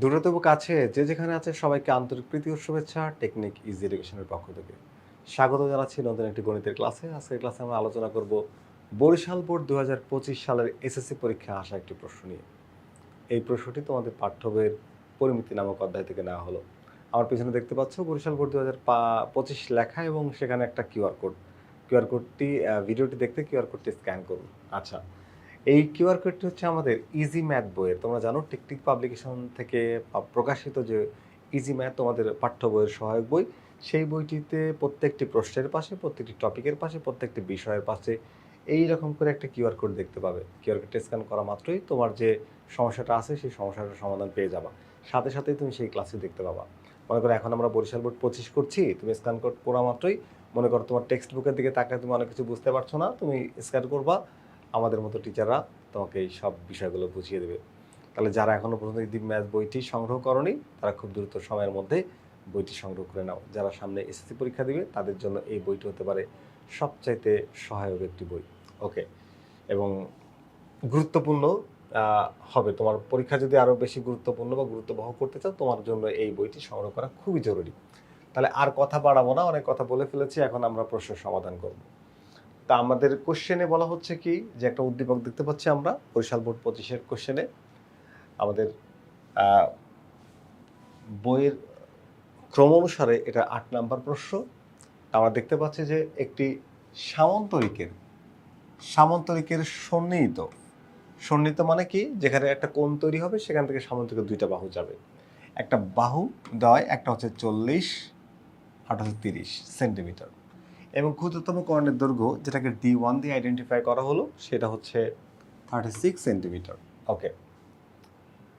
দূরে কাছে, যে যেখানে আছে, সবাইকে আন্তরিক প্রীতি ও শুভেচ্ছা, টেকনিক ইজি এডুকেশনের পক্ষ থেকে। স্বাগত জানাচ্ছি নতুন একটি গণিতের ক্লাসে। আজকের ক্লাসে আমরা আলোচনা করব বরিশাল বোর্ড দু হাজার পঁচিশ সালের এসএসসি পরীক্ষা আসা একটি প্রশ্ন নিয়ে। এই প্রশ্নটি তোমাদের পাঠ্য বইয়ের পরিমিতি নামক অধ্যায় থেকে নেওয়া হলো। আমার পিছনে দেখতে পাচ্ছ বরিশাল বোর্ড দু হাজার পঁচিশ লেখা এবং সেখানে একটা কিউআর কোড। কিউআর কোডটি ভিডিওটি দেখতে কিউআর কোডটি স্ক্যান করুন। আচ্ছা এই কিউআর কোডটি হচ্ছে আমাদের ইজি ম্যাথ বইয়ের। তোমরা জানো টেকটিক পাবলিকেশন থেকে প্রকাশিত যে ইজি ম্যাথ তোমাদের পাঠ্য বইয়ের সহায়ক বই, সেই বইটিতে প্রত্যেকটি প্রশ্নের পাশে, প্রত্যেকটি টপিকের পাশে, প্রত্যেকটি বিষয়ের পাশে এই রকম করে একটা কিউআর কোড দেখতে পাবে। কিউআর কোডটা স্ক্যান করা মাত্রই তোমার যে সমস্যাটা আছে, সেই সমস্যাটার সমাধান পেয়ে যাবা। সাথে সাথেই তুমি সেই ক্লাসে দেখতে পাবা। মনে করো এখন আমরা বরিশাল বোর্ড পঁচিশ করছি, তুমি স্ক্যান কোড করা মাত্রই। মনে করো তোমার টেক্সট বুকের দিকে তাকায় তুমি অনেক কিছু বুঝতে পারছ না, তুমি স্ক্যান করবা। আমাদের মতো টিচাররা তোমাকে এই সব বিষয়গুলো বুঝিয়ে দেবে। তাহলে যারা এখনও পর্যন্ত ইদি ম্যাথ বইটি সংগ্রহ করনি, তারা খুব দ্রুত সময়ের মধ্যে বইটি সংগ্রহ করে নাও। যারা সামনে এসএসসি পরীক্ষা দিবে, তাদের জন্য এই বইটি হতে পারে সবচাইতে সহায়ক একটি বই। ওকে এবং গুরুত্বপূর্ণ হবে। তোমার পরীক্ষা যদি আরও বেশি গুরুত্বপূর্ণ বা গুরুত্ববহ করতে চাও, তোমার জন্য এই বইটি সংগ্রহ করা খুবই জরুরি। তাহলে আর কথা বাড়াবো না, অনেক কথা বলে ফেলেছি, এখন আমরা প্রশ্নের সমাধান করব। তা আমাদের কোশ্চেনে বলা হচ্ছে কি, যে একটা উদ্দীপক দেখতে পাচ্ছি আমরা, বরিশাল বোর্ড পঁচিশের কোশ্চেনে আমাদের বইয়ের ক্রম অনুসারে এটা আট নাম্বার প্রশ্ন। আমরা দেখতে পাচ্ছি যে একটি সামন্তরিকের সামন্তরিকের সন্নিহিত। সন্নিহিত মানে কি? যেখানে একটা কোণ তৈরি হবে, সেখান থেকে সামন্তরিকের দুইটা বাহু যাবে। একটা বাহু দেওয়ায় একটা হচ্ছে চল্লিশ আর হচ্ছে তিরিশ সেন্টিমিটার। এবং ক্ষুদ্রতম কর্ণের দৈর্ঘ্য, যেটাকে ডি ওয়ান দিয়ে আইডেন্টিফাই করা হলো, সেটা হচ্ছে থার্টি সিক্স সেন্টিমিটার ওকে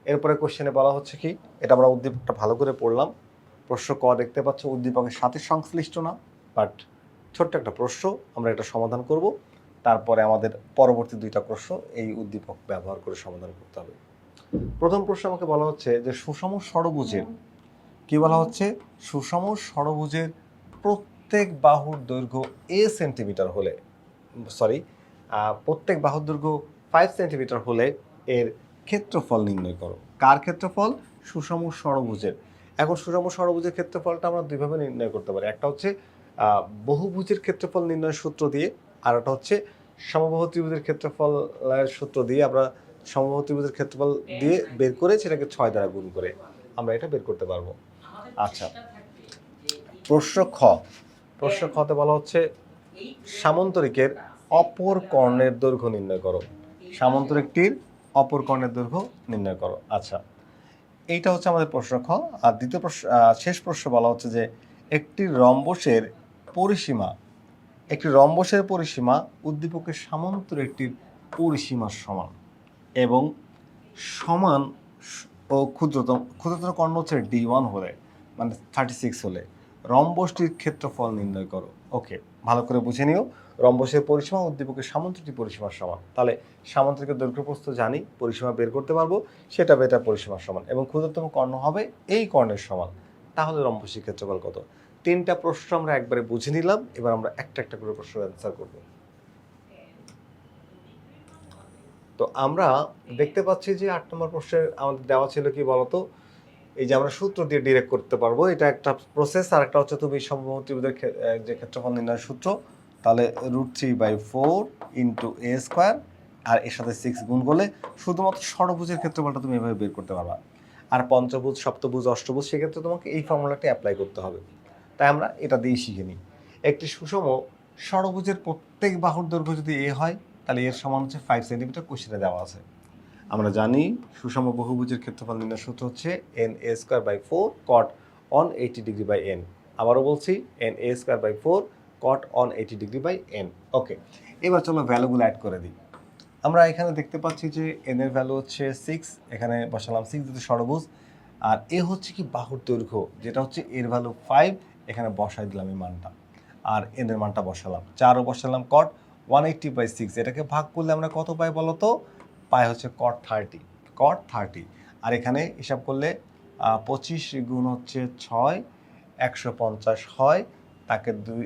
এরপরে কোশ্চেনে বলা হচ্ছে কি, এটা আমরা উদ্দীপকটা ভালো করে পড়লাম। প্রশ্ন ক দেখতে পাচ্ছ, উদ্দীপকের সাথে সংশ্লিষ্ট না বাট ছোট্ট একটা প্রশ্ন, আমরা এটা সমাধান করব। তারপরে আমাদের পরবর্তী দুইটা প্রশ্ন, এই উদ্দীপক ব্যবহার করে সমাধান করতে হবে। প্রথম প্রশ্ন আমাকে বলা হচ্ছে যে সুষম ষড়ভুজের, কি বলা হচ্ছে? সুষম ষড়ভুজের প্রত্যেক বাহুর দৈর্ঘ্য এ সেন্টিমিটার হলে সরি প্রত্যেক বাহুর দৈর্ঘ্য ফাইভ সেন্টিমিটার হলে এর ক্ষেত্রফল নির্ণয় করো। কার ক্ষেত্রফল? সুষম ষড়ভুজের। এখন সুষম ষড়ভুজের ক্ষেত্রফলটা আমরা দুইভাবে নির্ণয় করতে পারি। একটা হচ্ছে বহুভুজের ক্ষেত্রফল নির্ণয়ের সূত্র দিয়ে, আর একটা হচ্ছে সমবাহু ত্রিভুজের ক্ষেত্রফলের সূত্র দিয়ে আমরা সমবাহু ত্রিভুজের ক্ষেত্রফল দিয়ে বের করে সেটাকে ছয় দ্বারা গুণ করে আমরা এটা বের করতে পারব। আচ্ছা। প্রশ্ন খ। প্রশ্ন খতে বলা হচ্ছে, সামন্তরিকের অপর কর্ণের দৈর্ঘ্য নির্ণয় করো। সামন্তরিকটির অপর কর্ণের দৈর্ঘ্য নির্ণয় করো। আচ্ছা এইটা হচ্ছে আমাদের প্রশ্ন খ। আর দ্বিতীয় প্রশ্ন শেষ প্রশ্ন বলা হচ্ছে যে, একটি রম্বসের পরিসীমা, একটি রম্বসের পরিসীমা উদ্দীপকের সামন্তরিকটির পরিসীমার সমান এবং সমান ও ক্ষুদ্রতম ক্ষুদ্রতম কর্ণ হচ্ছে ডি ওয়ান হলে মানে থার্টি সিক্স হলে। রম্বসটির ক্ষেত্রফল নির্ণয় করো। ওকে, ভালো করে বুঝে নিও। রম্বসের পরিসীমা উদ্দীপকের সামন্তরিকটির পরিসীমার সমান। তাহলে সামন্তরিকের দৈর্ঘ্য প্রস্থ জানি, পরিসীমা বের করতে পারব, সেটা বেটা পরিসীমার সমান এবং ক্ষুদ্রতম কর্ণ হবে এই কর্ণের সমান। তাহলে রম্বসের ক্ষেত্রফল কত? তিনটা প্রশ্ন আমরা একবারে বুঝে নিলাম, এবার আমরা একটা একটা করে প্রশ্ন অ্যান্সার করব। তো আমরা দেখতে পাচ্ছি যে আট নম্বর প্রশ্নের আমাদের দেওয়া ছিল কি বলতো? এই যে আমরা সূত্র দিয়ে ডিরেক্ট করতে পারব, এটা একটা প্রসেস আর একটা হচ্ছে তুমি ত্রিভুজের যে ক্ষেত্রফল নির্ণয় সূত্র, তাহলে root three by four into A square আর এর সাথে সিক্স গুণ করলে শুধুমাত্র ষড়ভুজের ক্ষেত্রফলটা তুমি এভাবে বের করতে পারবা। আর পঞ্চভুজ, সপ্তভুজ, অষ্টভুজ, সেক্ষেত্রে তোমাকে এই ফর্মুলাটি অ্যাপ্লাই করতে হবে। তাই আমরা এটা দিয়ে শিখে নিই। একটি সুষম ষড়ভুজের প্রত্যেক বাহুর দৈর্ঘ্য যদি এ হয়, তাহলে এর সমান হচ্ছে ফাইভ সেন্টিমিটার কোশ্চেনে দেওয়া আছে। আমরা জানি সুষম বহুভুজের ক্ষেত্রফল নির্ণয় সূত্র হচ্ছে N A square by four cot one eighty degree by N আবারও বলছি N A square by four cot one eighty degree by N okay এবার চলো ভ্যালুগুলো অ্যাড করে দিই। আমরা এখানে দেখতে পাচ্ছি যে এন এর ভ্যালু হচ্ছে সিক্স এখানে বসালাম সিক্স যেহেতু ষড়ভুজ। আর এ হচ্ছে কি বাহুর দৈর্ঘ্য, যেটা হচ্ছে এর ভ্যালু ফাইভ এখানে বসাই দিলাম এই মানটা। আর এন এর মানটা বসালাম। চারও বসালাম cot one eighty by six এটাকে ভাগ করলে আমরা কত পাই বলো তো পাই হচ্ছে কট থার্টি কট থার্টি আর এখানে হিসাব করলে পঁচিশ গুণ হচ্ছে ছয়, একশো পঞ্চাশ হয়, তাকে দুই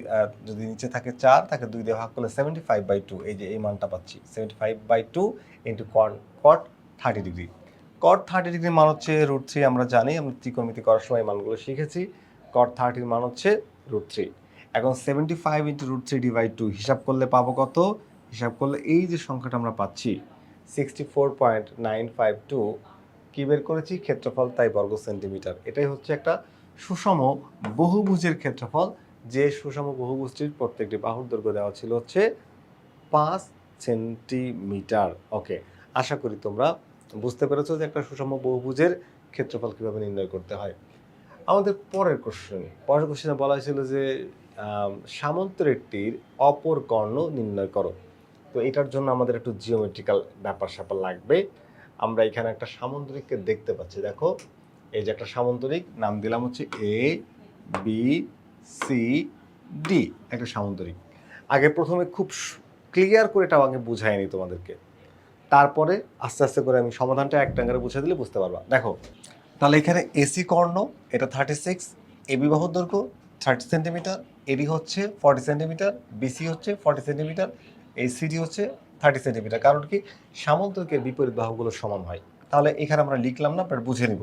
যদি নিচে থাকে চার, তাকে দুই দিয়ে ভাগ করলে সেভেন্টি ফাইভ বাই টু এই যে এই মানটা পাচ্ছি seventy five by two into cot cot thirty degree cot thirty degree মান হচ্ছে রুট থ্রি আমরা জানি, আমরা ত্রিকোণমিতি করার সময় এই মানগুলো শিখেছি। কট থার্টির মান হচ্ছে রুট থ্রি এখন seventy five into root three divide two হিসাব করলে পাবো কত? হিসাব করলে এই যে সংখ্যাটা আমরা পাচ্ছি sixty four point nine five two কী বের করেছি? ক্ষেত্রফল তাই বর্গ সেন্টিমিটার। এটাই হচ্ছে একটা সুষম বহুভুজের ক্ষেত্রফল। যে সুষম বহুভুজটির প্রত্যেকটি বাহুর দৈর্ঘ্য দেওয়া ছিল হচ্ছে পাঁচ সেন্টিমিটার। ওকে আশা করি তোমরা বুঝতে পেরেছ যে একটা সুষম বহুভুজের ক্ষেত্রফল কীভাবে নির্ণয় করতে হয়। আমাদের পরের কোশ্চেন পরের কোশ্চেনে বলা হয়েছিল যে আম, সামন্তরেখটির অপর কর্ণ নির্ণয় করো। তো এটার জন্য আমাদের একটু জিওমেট্রিক্যাল ব্যাপার স্যাপার লাগবে। আমরা এখানে একটা সামন্তরিককে দেখতে পাচ্ছি, দেখো। এই যে একটা সামুদ্রিক, নাম দিলাম হচ্ছে এ বি সি ডি একটা সামুদ্রিক। আগে প্রথমে খুব ক্লিয়ার করে এটাও আগে বুঝাইনি তোমাদেরকে। তারপরে আস্তে আস্তে করে আমি সমাধানটা এক টাঙ্গারে বুঝে দিলে বুঝতে পারবা। দেখো, তাহলে এখানে এসি কর্ণ, এটা থার্টি সিক্স এ বিবাহ দৈর্ঘ্য থার্টি সেন্টিমিটার এডি হচ্ছে ফর্টি সেন্টিমিটার বিসি হচ্ছে ফর্টি সেন্টিমিটার এই সিডি হচ্ছে থার্টি সেন্টিমিটার কারণ কি? সামন্তরিকের বিপরীত বাহুগুলো সমান হয়। তাহলে এখানে আমরা লিখলাম না, আপনার বুঝে নিব।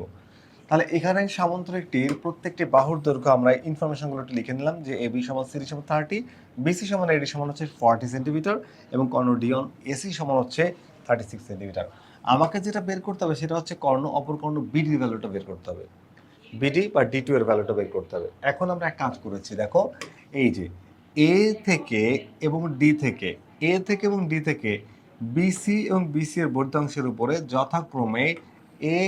তাহলে এখানে সামন্তরিকটির প্রত্যেকটি বাহুর দৈর্ঘ্য আমরা ইনফরমেশনগুলো একটু লিখে নিলাম যে এবি সমান সিডি সমান থার্টি বিসি সমান এডি সমান হচ্ছে ফর্টি সেন্টিমিটার এবং কর্ণ ডিওন এসি সমান হচ্ছে থার্টি সিক্স সেন্টিমিটার আমাকে যেটা বের করতে হবে সেটা হচ্ছে কর্ণ, অপর কর্ণ বিডির ভ্যালুটা বের করতে হবে। বিডি বা ডি টু এর ভ্যালুটা বের করতে হবে। এখন আমরা এক কাজ করেছি, দেখো, এই যে এ থেকে এবং ডি থেকে এ থেকে এবং ডি থেকে বিসি এবং বিসি এর বর্ধাংশের উপরে যথাক্রমে এ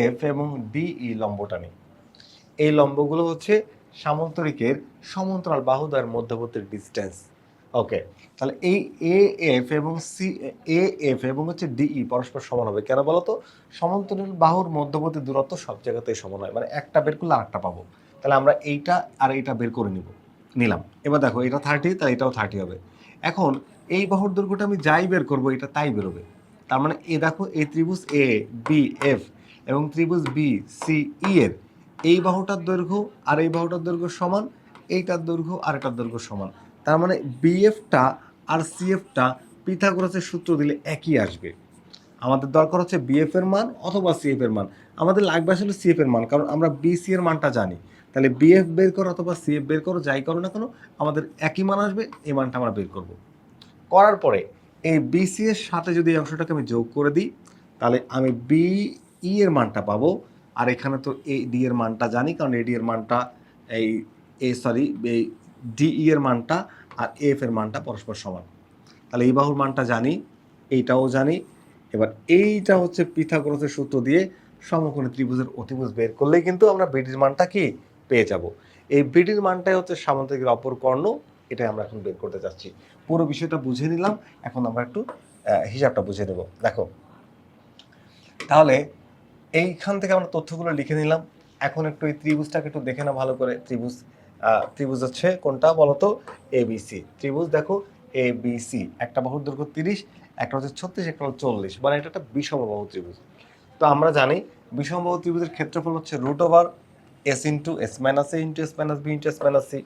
এফ এবং ডিই লম্বটা নেই। এই লম্বগুলো হচ্ছে সামন্তরিকের সমান্তরাল বাহুদার মধ্যবর্তী ডিস্টেন্স ওকে তাহলে এই এ এফ এবং সি এ এফ এবং হচ্ছে ডিই পরস্পর সমান হবে। কেন বলো তো? সমান্তরাল বাহুর মধ্যবর্তী দূরত্ব সব জায়গাতেই সমান হয়। মানে একটা বের করলে আরেকটা পাবো। তাহলে আমরা এইটা আর এইটা বের করে নিব। নিলাম। এবার দেখো, এটা থার্টি তাহলে এটাও থার্টি হবে। এখন এই বাহুর দৈর্ঘ্যটা আমি যাই বের করব, এটা তাই বেরোবে। তার মানে এ দেখো এই ত্রিভুজ এ বি এফ এবং ত্রিভুজ বি সি ই এর। এই বাহুটার দৈর্ঘ্য আর এই বাহুটার দৈর্ঘ্য সমান, এইটার দৈর্ঘ্য আর এটার দৈর্ঘ্য সমান। তার মানে বিএফটা আর সিএফটা পিথাগোরাসের সূত্র দিলে একই আসবে। আমাদের দরকার হচ্ছে বিএফ এর মান অথবা সিএফ এর মান। আমাদের লাগবে আসলে সিএফ এর মান, কারণ আমরা বিসি এর মানটা জানি। তাহলে বিএফ বের করো অথবা সিএফ বের করো, যাই করো না কেন, আমাদের একই মান আসবে, এই মানটা আমরা বের করব। করার পরে এই বিসি এর সাথে যদি এই অংশটাকে আমি যোগ করে দিই, তাহলে আমি বি ই এর মানটা পাবো। আর এখানে তো এ ডি এর মানটা জানি, কারণ এডি এর মানটা এই এ সরি এই ডিই এর মানটা আর এফ এর মানটা পরস্পর সমান। তাহলে এই বাহুর মানটা জানি, এইটাও জানি। এবার এইটা হচ্ছে পিথাগোরাসের সূত্র দিয়ে সমকোণী ত্রিভুজের অতিভুজ বের করলেই কিন্তু আমরা বিডির মানটা কি? পেয়ে যাব। এই বিডির মানটাই হচ্ছে সামন্তরিকের অপর কর্ণ, এটাই আমরা এখন বের করতে যাচ্ছি পুরো বিষয়টা বুঝে নিলাম। এখন আমরা একটু হিসাবটা বুঝে নেব। দেখো, তাহলে এইখান থেকে আমরা তথ্যগুলো লিখে নিলাম। এখন একটু এই ত্রিভুজটাকে একটু দেখে না ভালো করে। ত্রিভুজ ত্রিভুজ হচ্ছে কোনটা বলতো? এবিসি ত্রিভুজ দেখো এ বি সি একটা বাহুর দৈর্ঘ্য তিরিশ, একটা হচ্ছে ছত্রিশ, একটা হচ্ছে চল্লিশ। মানে এটা একটা বিষমবাহু ত্রিভুজ। তো আমরা জানি বিষমবাহু ত্রিভুজের ক্ষেত্রফল হচ্ছে root over S into S minus A into S minus B into S minus C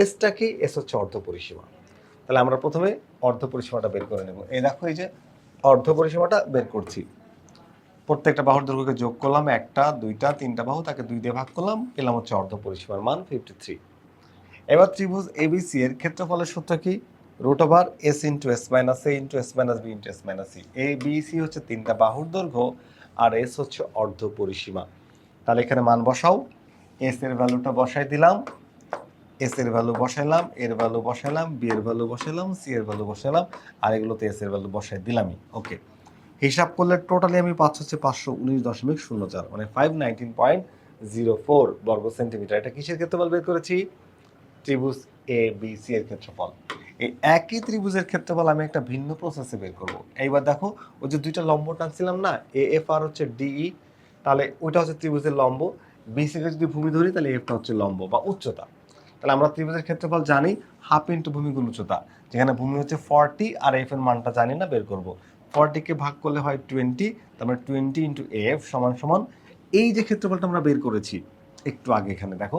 এসটা কি? এস হচ্ছে অর্ধ পরিসীমা তাহলে আমরা প্রথমে অর্ধ পরিসীমাটা বের করে নেব। এই দেখো, এই যে অর্ধ পরিসীমাটা বের করছি। প্রত্যেকটা বাহুর দৈর্ঘ্যকে যোগ করলাম একটা, দুইটা, তিনটা বাহু, তাকে দুই দিয়ে ভাগ করলাম, পেলাম হচ্ছে অর্ধ পরিসীমার মান ফিফটি থ্রি এবার ত্রিভুজ এবিসি এর ক্ষেত্রফলের সূত্র কি? Root over S into S minus A into S minus B into S minus C A B C হচ্ছে তিনটা বাহুর দৈর্ঘ্য, আর এস হচ্ছে অর্ধ পরিসীমা। তাহলে এখানে মান বসাও। এস এর ভ্যালুটা বসাই দিলাম। এস এর ভ্যালু বসাইলাম এর ভ্যালু বসাইলাম বি এর ভ্যালু বসাইলাম সি এর ভ্যালু বসাইলাম, আর এগুলোতে এস এর ভ্যালু বসাই দিলামই। ওকে হিসাব করলে টোটালি আমি পাচ্ছি হচ্ছে পাঁচশো উনিশ দশমিক শূন্য চার মানে five nineteen point zero four বর্গ সেন্টিমিটার এটা কিসের ক্ষেত্রফল বের করেছি? ত্রিভুজ এ বি সি এর ক্ষেত্রফল। এই একই ত্রিভুজের ক্ষেত্রফল আমি একটা ভিন্ন প্রসেসে বের করব। এইবার দেখো, ওই যে দুইটা লম্ব টানছিলাম না এ এফ আর হচ্ছে ডিই তাহলে ওইটা হচ্ছে ত্রিভুজের লম্ব। বিসিকে যদি ভূমি ধরি, তাহলে এফটা হচ্ছে লম্ব বা উচ্চতা। তাহলে আমরা ত্রিভুজের ক্ষেত্রফল জানি হাফ ইন্টু ভূমিগুণ উচ্চতা যেখানে ভূমি হচ্ছে ফর্টি আর এফ এর মানটা জানি না, বের করব। ফর্টিকে ভাগ করলে হয় টোয়েন্টি তারপরে টোয়েন্টি ইন্টু এফ সমান সমান। এই যে ক্ষেত্রফলটা আমরা বের করেছি, একটু আগে এখানে দেখো,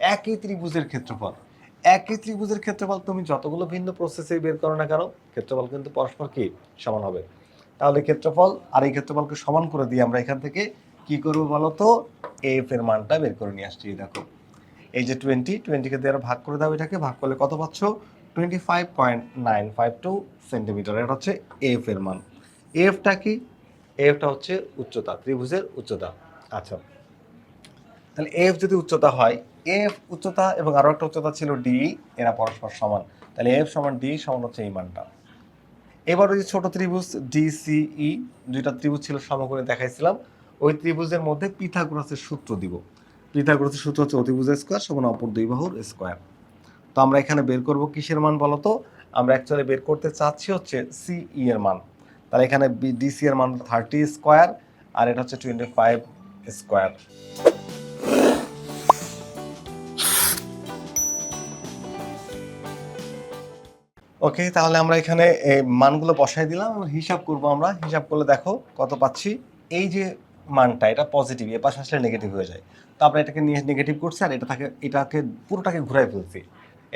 একই ত্রিভুজের ক্ষেত্রফল। একই ত্রিভুজের ক্ষেত্রফল তুমি যতগুলো ভিন্ন প্রসেসে বের করো না কেন, ক্ষেত্রফল কিন্তু পরস্পর কি? সমান হবে। তাহলে ক্ষেত্রফল আর এই ক্ষেত্রফলকে সমান করে দিয়ে আমরা এখান থেকে কি করব বলো তো? এফ এর মানটা বের করে নিয়ে আসছি দেখো। এই যে টোয়েন্টি টোয়েন্টিকে দিয়ে ভাগ করে দাও এটাকে, ভাগ করলে কত পাচ্ছ? Twenty five point nine five two centimetre এটা হচ্ছে এফ এর মান। এফটা কি? এফটা হচ্ছে উচ্চতা, ত্রিভুজের উচ্চতা। আচ্ছা তাহলে এফ যদি উচ্চতা হয় এফ উচ্চতা এবং আরও একটা উচ্চতা ছিল ডি এরা পরস্পর সমান। তাহলে এফ সমান ডি সমান হচ্ছে এই মানটা। এবার ওই যে ছোট ত্রিভুজ ডিসিই দুইটা ত্রিভুজ ছিল সমকোণে দেখাইছিলাম। ওই ত্রিভুজের মধ্যে পিথাগোরাসের সূত্র দিব। পিথাগোরাসের সূত্র হচ্ছে অতিভুজের স্কোয়ার সমান অপর দুই বাহুর স্কোয়ার তো আমরা এখানে বের করব কিসের মান বলো তো? আমরা অ্যাকচুয়ালি বের করতে চাচ্ছি হচ্ছে সিই এর মান। তাহলে এখানে ডিসি এর মান থার্টি স্কোয়ার আর এটা হচ্ছে টোয়েন্টি ফাইভ স্কোয়ার ওকে তাহলে আমরা এখানে মানগুলো বসাই দিলাম। হিসাব করব আমরা। হিসাব করলে দেখো কত পাচ্ছি? এই যে মানটা, এটা পজিটিভ এ পাশে আসলে নেগেটিভ হয়ে যায়। তো আমরা এটাকে নিয়ে নেগেটিভ করছি আর এটা তাকে এটাকে পুরোটাকে ঘুরাই ফেলছি।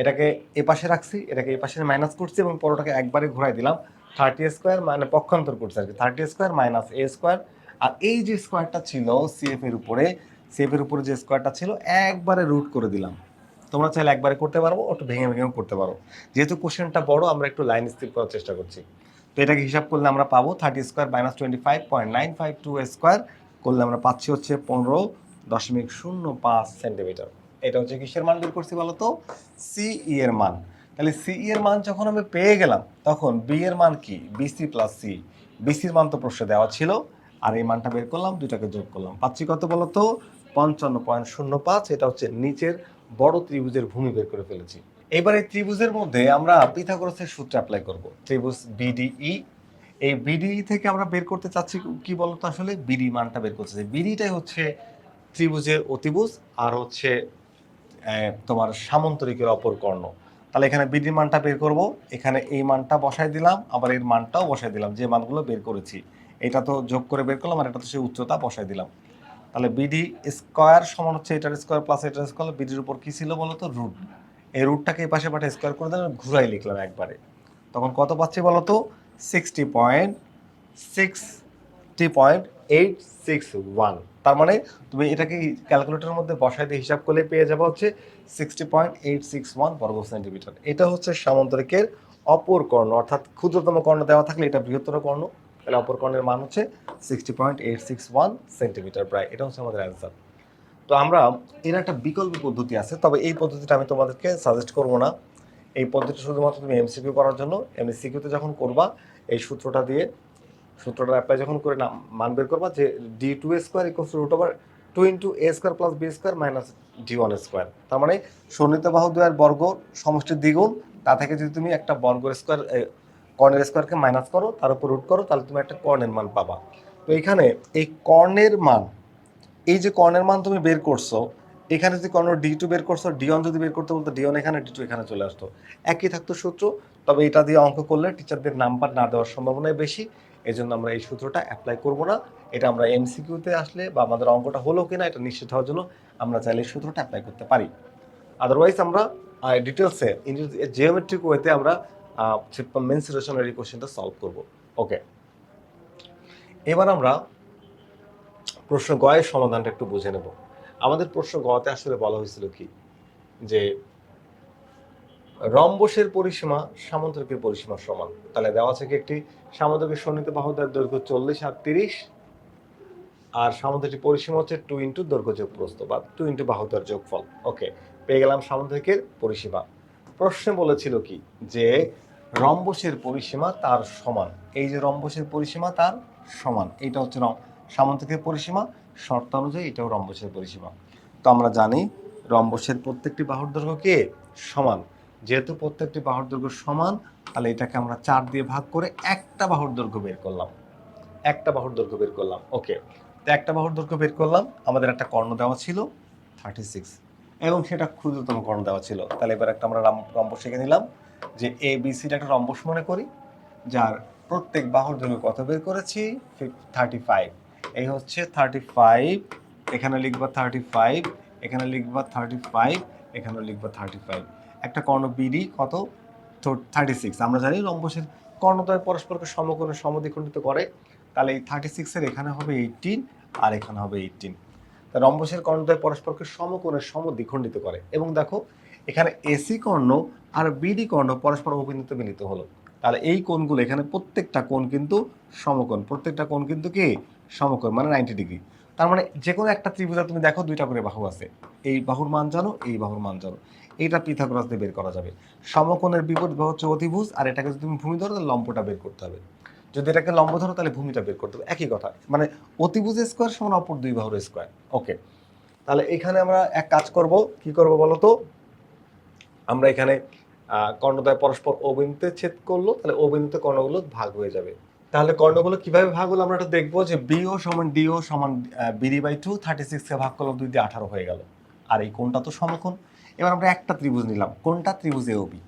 এটাকে এ পাশে রাখছি, এটাকে এ পাশে মাইনাস করছি এবং পুরোটাকে একবারে ঘুরাই দিলাম। থার্টি স্কোয়ার মানে পক্ষান্তর করছি আর কি। Thirty square minus A square আর এই যে স্কোয়ারটা ছিল সিএফ এর উপরে সিএফ এর উপরে যে স্কোয়ারটা ছিল, একবারে রুট করে দিলাম। তোমরা চাইলে একবারে করতে পারব একটু ভেঙে ভেঙেও করতে পারো। যেহেতু কোশ্চেনটা বড়, আমরা একটু লাইন স্থির করার চেষ্টা করছি। তো এটাকে হিসাব করলে আমরা পাবো thirty square minus twenty five point nine five two square করলে আমরা পাচ্ছি হচ্ছে পনেরো দশমিক শূন্য পাঁচ সেন্টিমিটার। এটা হচ্ছে কিসের মান বের করছি বলতো? সিই এর মান। তাহলে সিই এর মান যখন আমি পেয়ে গেলাম, তখন বি এর মান কি? বিসি প্লাস সি বিসির মান তো প্রশ্নে দেওয়া ছিল। আর এই মানটা বের করলাম, দুইটাকে যোগ করলাম। পাচ্ছি কত বলো তো পঞ্চান্ন পয়েন্ট শূন্য পাঁচ। এটা হচ্ছে নিচের বড় ত্রিভুজের ভূমি বের করে ফেলেছি। এবার ত্রিভুজের মধ্যে আমরা পিথাগোরাসের সূত্র অ্যাপ্লাই করব। ত্রিভুজ বিডিই এই বিডি থেকে আমরা বের করতে চাচ্ছি কি বলতো আসলে? বিডি মানটা বের করতে চাচ্ছি। বিডিটাই হচ্ছে ত্রিভুজের অতিভুজ আর হচ্ছে তোমার সামন্তরিকের অপর কর্ণ। তাহলে এখানে বিডির মানটা বের করব। এখানে এই মানটা বসাই দিলাম, আবার এর মানটাও বসাই দিলাম। যে মানগুলো বের করেছি, এটা তো যোগ করে বের করলাম আর এটা তো সেই উচ্চতা বসাই দিলাম। তাহলে বিডি স্কোয়ার সমান হচ্ছে এটার স্কোয়ার প্লাস এটার স্কোয়ার। বিডির উপর কী ছিল বলো তো রুট। এই রুটটাকে এই পাশে পাঠে স্কোয়ার করে দিলাম, ঘুরাই লিখলাম একবারে। তখন কত পাচ্ছি বলো তো sixty point sixty point eight six one তার মানে তুমি এটাকে ক্যালকুলেটরের মধ্যে বসাই দিয়ে হিসাব করলে পেয়ে যাবে হচ্ছে sixty point eight six one বর্গ সেন্টিমিটার। এটা হচ্ছে সামন্তরিকের অপর কর্ণ, অর্থাৎ ক্ষুদ্রতম কর্ণ দেওয়া থাকলে এটা বৃহত্তর কর্ণ, তাহলে অপর কর্ণের মান হচ্ছে sixty point eight six one centimetre প্রায়। এটা হচ্ছে আমাদের অ্যান্সার তো আমরা, এর একটা বিকল্প পদ্ধতি আছে, তবে এই পদ্ধতিটা আমি তোমাদেরকে সাজেস্ট করব না। এই পদ্ধতি শুধুমাত্র তুমি এমসিকিউ করার জন্য এমনি সিকিউতে যখন করবা, এই সূত্রটা দিয়ে, সূত্রটা অ্যাপ্লাই যখন করে না, মান বের করবা যে D two A square equals root over two into A square plus B square minus D one square তার মানে সন্নিহিত বাহু দ্বয়ের বর্গ সমষ্টির দ্বিগুণ, তা থেকে যদি তুমি একটা বর্গের স্কোয়ার কর্ণের স্কোয়ারকে মাইনাস করো, তার উপর রুট করো, তাহলে তুমি একটা কর্ণের মান পাবা। তো এখানে এই কর্ণের মান, এই যে কর্ণের মান তুমি বের করছ এখানে যদি কোনো ডি টু বের করছ ডি ওয়ান যদি বের করতে বলতো ডি ওয়ান এখানে ডি টু এখানে চলে আসতো। একই থাকতো সূত্র, তবে এটা দিয়ে অঙ্ক করলে টিচারদের নাম্বার না দেওয়ার সম্ভাবনাই বেশি। এই জন্য আমরা এই সূত্রটা অ্যাপ্লাই করব না। এটা আমরা এমসিকিউতে আসলে বা আমাদের অঙ্কটা হলো কিনা এটা নিশ্চিত হওয়ার জন্য আমরা চাইলে এই সূত্রটা অ্যাপ্লাই করতে পারি। আদারওয়াইজ আমরা ডিটেলসে জিওমেট্রিক ওয়েতে আমরা মেন্সুরেশনের এই কোশ্চেনটা সলভ করব। ওকে এবার আমরা প্রশ্ন গয়ের সমাধানটা একটু বুঝে নেব। আমাদের প্রশ্ন গতে আসলে বলা হয়েছিল কি? যে রম্বসের পরিসীমা সামন্তরিকের পরিসীমা সমান। তাহলে দেওয়া আছে কি একটি? সামন্তরিকের সন্নিহিত বাহুদার দৈর্ঘ্য চল্লিশ আর তিরিশ। আর সামন্তরিকটির পরিসীমা হচ্ছে টু ইন্টু দৈর্ঘ্য যোগ প্রস্থ বা টু ইন্টু বাহুদের যোগফল। ওকে, পেয়ে গেলাম সামন্তরিকের পরিসীমা। প্রশ্নে বলেছিল কি? যে রম্বসের পরিসীমা তার সমান। এই যে রম্বসের পরিসীমা তার সমান। এইটা হচ্ছে সামন্তরিকের পরিসীমা শর্ত অনুযায়ী এটাও রম্বসের পরিসীমা। তো আমরা জানি রম্বসের প্রত্যেকটি বাহুর দৈর্ঘ্য কে? সমান। যেহেতু প্রত্যেকটি বাহুর দৈর্ঘ্য সমান, তাহলে এটাকে আমরা চার দিয়ে ভাগ করে একটা বাহুর দৈর্ঘ্য বের করলাম। একটা বাহুর দৈর্ঘ্য বের করলাম। ওকে। তো একটা বাহুর দৈর্ঘ্য বের করলাম। আমাদের একটা কর্ণ দেওয়া ছিল থার্টি সিক্স এবং সেটা ক্ষুদ্রতম কর্ণ দেওয়া ছিল। তাহলে এবার একটা আমরা রাম- রম্বস শিখে নিলাম যে এ বি সির একটা রম্বস মনে করি, যার প্রত্যেক বাহুর দৈর্ঘ্য কত বের করেছি? থার্টি ফাইভ এই হচ্ছে থার্টি ফাইভ এখানে লিখবা থার্টি ফাইভ এখানে লিখবা থার্টি ফাইভ এখানে লিখবা থার্টি ফাইভ একটা কর্ণ বিডি কত? থার্টি সিক্স আমরা জানি রম্বসের কর্ণদ্বয় পরস্পরকে সমকোণে সমদ্বিখণ্ডিত করে। তাহলে এই থার্টি সিক্সের এখানে হবে এইটিন আর এখানে হবে এইটিন তা রম্বসের কর্ণদ্বয় পরস্পরকে সমকোণে সমদ্বিখণ্ডিত করে। এবং দেখো, এখানে এসি কর্ণ আর বিডি কর্ণ পরস্পর অভিনীত মিলিত হলো। তাহলে এই কোণগুলো এখানে প্রত্যেকটা কোণ কিন্তু সমকোণ। প্রত্যেকটা কোণ কিন্তু কি? সমকোণ মানে নাইনটি ডিগ্রি তার মানে যে কোনো একটা ত্রিভুজে তুমি দেখো দুইটা করে বাহু আছে। এই বাহুর মান জানো এই বাহুর মান জানো। এইটা পিথাগোরাস দিয়ে বের করা যাবে। সমকোণের বিপরীত বাহু হচ্ছে অতিভুজ আর এটাকে যদি তুমি ভূমি ধরো তাহলে লম্বটা বের করতে হবে। যদি এটাকে লম্ব ধরো তাহলে ভূমিটা বের করতে হবে। একই কথা। মানে অতিভুজ স্কোয়ার সমান অপর দুই বাহুর স্কোয়ার ওকে তাহলে এখানে আমরা এক কাজ করব। কি করব বলো তো? আমরা এখানে আহ, কর্ণদ্বয় পরস্পর অবিন্দুতে ছেদ করল তাহলে অবিন্দুতে কর্ণগুলো ভাগ হয়ে যাবে। তাহলে কর্ণগুলো কীভাবে ভাগ হলো আমরা এটা দেখব যে বিও সমান ডিও সমান বিডি বাই টু থার্টি সিক্সকে ভাগ করলাম দুই দিয়ে আঠারো হয়ে গেল। আর এই কোনটা তো সমকোণ। এবার আমরা একটা ত্রিভুজ নিলাম। কোনটা ত্রিভুজ এওবি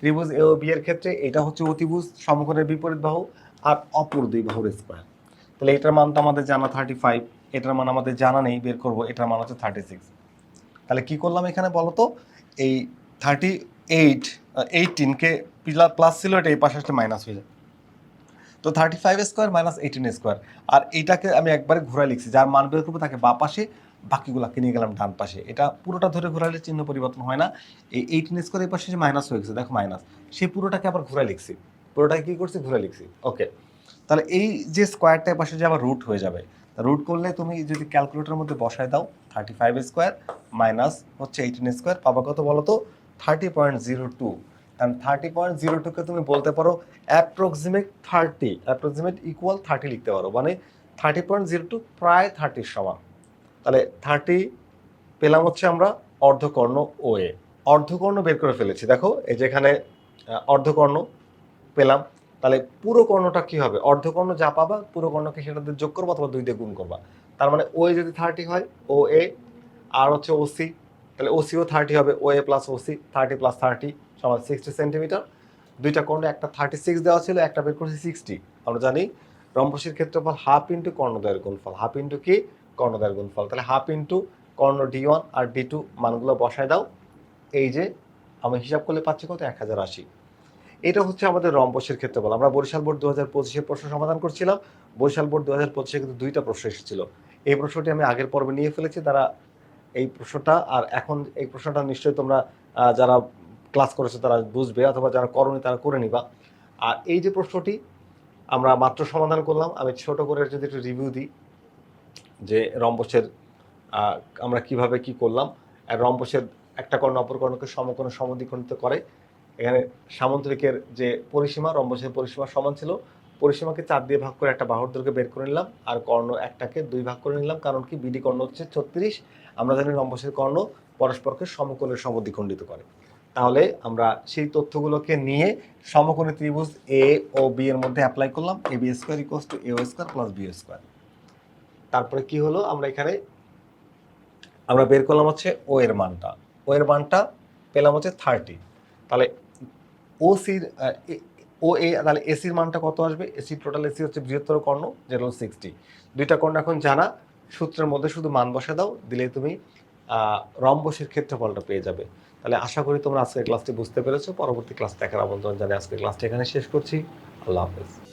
ত্রিভুজ এওবি এর ক্ষেত্রে এটা হচ্ছে অতিভুজ, সমকোণের বিপরীত বাহু আর অপর দুই বাহুর স্কোয়ার তাহলে এটার মান তো আমাদের জানা থার্টি ফাইভ এটার মান আমাদের জানা নেই, বের করব, এটার মান হচ্ছে থার্টি সিক্স তাহলে কী করলাম এখানে বলো তো এই থার্টি এইট এইটিনকে প্লাস ছিল, এটা এই পাশে মাইনাস হয়ে যায়। তো thirty five square minus eighteen square আর এইটাকে আমি একবারে ঘুরাই লিখছি, যার মান বের করব তাকে বা পাশে, বাকিগুলোকে নিয়ে গেলাম ডান পাশে। এটা পুরোটা ধরে ঘুরাইলে চিহ্ন পরিবর্তন হয় না। এই এইটিন স্কোয়ার এই পাশে যে মাইনাস হয়ে গেছে, দেখো মাইনাস সেই পুরোটাকে আবার ঘুরাই লিখছি। পুরোটাকে কী করছি? ঘুরে লিখছি। ওকে তাহলে এই যে স্কোয়ারটা পাশে যে আবার রুট হয়ে যাবে রুট করলে তুমি যদি ক্যালকুলেটরের মধ্যে বসায় দাও থার্টি ফাইভ স্কোয়ার মাইনাস হচ্ছে এইটিন স্কোয়ার পাবা কত বলো তো থার্টি পয়েন্ট জিরো টু কারণ থার্টি পয়েন্ট জিরো টুকে তুমি বলতে পারো approximate thirty approximate equal thirty লিখতে পারো। মানে থার্টি পয়েন্ট জিরো টু প্রায় থার্টির সমান। তাহলে থার্টি পেলাম হচ্ছে আমরা অর্ধকর্ণ ও এ অর্ধকর্ণ বের করে ফেলেছি। দেখো, এই যেখানে অর্ধকর্ণ পেলাম। তাহলে পুরো কর্ণটা কী হবে? অর্ধকর্ণ যা পাবা, পুরো কর্ণকে সেটাতে যোগ করব অথবা দুই দিয়ে গুণ করবা। তার মানে ও এ যদি থার্টি হয় ও এ আর হচ্ছে ওসি তাহলে ওসিও থার্টি হবে। O A plus OC thirty plus thirty সমান সিক্সটি সেন্টিমিটার দুইটা কর্ণ, একটা থার্টি সিক্স দেওয়া ছিল, একটা বের করছি সিক্সটি আমরা জানি রম্বসের ক্ষেত্রফল হাফ ইন্টু কর্ণদয়ের গুণফল। হাফ ইন্টু কি? কর্ণদয়ের গুণফল। তাহলে হাফ ইন্টু কর্ণ ডি ওয়ান আর ডি টু মানগুলো বসায় দাও। এই যে আমি হিসাব করলে পাচ্ছি কত? এক হাজার আশি। এটা হচ্ছে আমাদের রম্বসের ক্ষেত্রফল। আমরা বরিশাল বোর্ড দু হাজার পঁচিশের প্রশ্ন সমাধান করছিলাম। বরিশাল বোর্ড দু হাজার পঁচিশে কিন্তু দুইটা প্রশ্ন এসেছিল। এই প্রশ্নটি আমি আগের পর্বে নিয়ে ফেলেছি। তারা এই প্রশ্নটা আর এখন এই প্রশ্নটা নিশ্চয়ই তোমরা যারা ক্লাস করেছ তারা বুঝবে অথবা যারা করনি তারা করে নিবা। আর এই যে প্রশ্নটি আমরা মাত্র সমাধান করলাম, আমি ছোট করে যদি একটু রিভিউ দিই, যে রম্বসের আমরা কীভাবে কি করলাম, আর রম্বসের একটা কর্ণ অপর কর্ণকে সমকোণে সমদ্বিখণ্ডিত করে। এখানে সামুদ্রিকের যে পরিসীমা রম্বসের পরিসীমা সমান ছিল। পরিসীমাকে চার দিয়ে ভাগ করে একটা বাহুর দৈর্ঘ্য বের করে নিলাম, আর কর্ণ একটাকে দুই ভাগ করে নিলাম, কারণ কি বিডি কর্ণ হচ্ছে ছত্রিশ। আমরা জানি রম্বসের কর্ণ পরস্পরকে সমকোণের সমদ্বিখণ্ডিত করে। তাহলে আমরা সেই তথ্যগুলোকে নিয়ে সমকোণী ত্রিভুজ এ ও বি এর মধ্যে অ্যাপ্লাই করলাম A B square equals two A O square plus B square তারপরে কি হলো? আমরা এখানে, আমরা বের করলাম হচ্ছে ও এর মানটা। ও এর মানটা পেলাম হচ্ছে থার্টি তাহলে ও সির ও এ তাহলে এসির মানটা কত আসবে? এসি টোটাল এসি হচ্ছে বৃহত্তর কর্ণ, যেটা হলো সিক্সটি দুইটা কর্ণ এখন জানা, সূত্রের মধ্যে শুধু মান বসে দাও দিলে তুমি রম্বসের ক্ষেত্রফলটা পেয়ে যাবে। তাহলে আশা করি তোমরা আজকের ক্লাসটি বুঝতে পেরেছ। পরবর্তী ক্লাস দেখার আমন্ত্রণ জানিয়ে আজকের ক্লাসটি এখানে শেষ করছি। আল্লাহ হাফেজ।